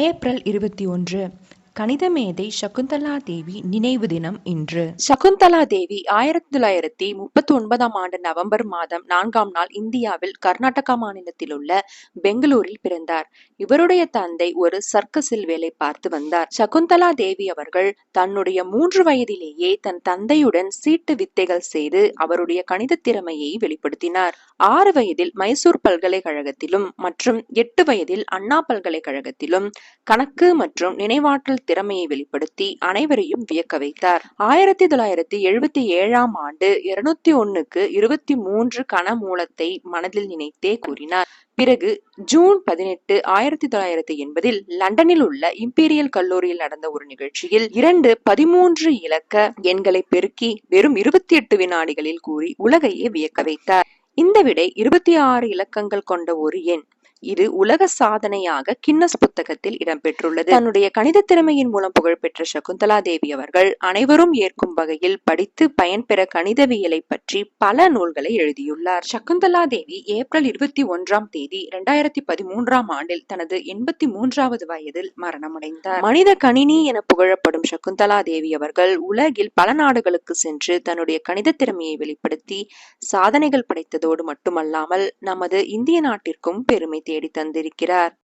April இருபத்தி ஒன்று. கணித மேதை சகுந்தலா தேவி நினைவு தினம் இன்று. சகுந்தலா தேவி ஆயிரத்தி தொள்ளாயிரத்தி முப்பத்தி ஒன்பதாம் ஆண்டு நவம்பர் மாதம் நான்காம் நாள் இந்தியாவில் கர்நாடகா மாநிலத்தில் உள்ள பெங்களூரில் பிறந்தார். இவருடைய தந்தை ஒரு சர்க்கஸில் வேலை பார்த்து வந்தார். சகுந்தலா தேவி அவர்கள் தன்னுடைய மூன்று வயதிலேயே தன் தந்தையுடன் சீட்டு வித்தைகள் செய்து அவருடைய கணித திறமையை வெளிப்படுத்தினார். ஆறு வயதில் மைசூர் பல்கலைக்கழகத்திலும் மற்றும் எட்டு வயதில் அண்ணா பல்கலைக்கழகத்திலும் கணக்கு மற்றும் நினைவாற்றல் திறமையை வெளிப்படுத்தி அனைவரையும் வியக்க வைத்தார். ஆயிரத்தி தொள்ளாயிரத்தி எழுபத்தி ஏழாம் ஆண்டு இருநூத்தி ஒன்னுக்கு இருபத்தி மூன்று கன மூலத்தை மனதில் நினைத்தே கூறினார். பிறகு ஜூன் பதினெட்டு ஆயிரத்தி தொள்ளாயிரத்தி எண்பதில் லண்டனில் உள்ள இம்பீரியல் கல்லூரியில் நடந்த ஒரு நிகழ்ச்சியில் இரண்டு பதிமூன்று இலக்க எண்களை பெருக்கி வெறும் இருபத்தி எட்டு வினாடிகளில் கூறி உலகையே வியக்க வைத்தார். இந்த விடை இருபத்தி ஆறு இலக்கங்கள் கொண்ட ஒரு எண். இது உலக சாதனையாக கின்னஸ் புத்தகத்தில் இடம்பெற்றுள்ளது. தன்னுடைய கணித திறமையின் மூலம் புகழ்பெற்ற சகுந்தலா தேவி அவர்கள் அனைவரும் ஏற்கும் வகையில் படித்து பயன்பெற கணிதவியலை பற்றி பல நூல்களை எழுதியுள்ளார். சகுந்தலா தேவி ஏப்ரல் இருபத்தி ஒன்றாம் தேதி இரண்டாயிரத்தி பதிமூன்றாம் ஆண்டில் தனது எண்பத்தி மூன்றாவது வயதில் மரணமடைந்தார். மனித கணினி என புகழப்படும் சகுந்தலா தேவி அவர்கள் உலகில் பல நாடுகளுக்கு சென்று தன்னுடைய கணித திறமையை வெளிப்படுத்தி சாதனைகள் படைத்ததோடு மட்டுமல்லாமல் நமது இந்திய நாட்டிற்கும் பெருமை தேடி தந்திருக்கிறார்.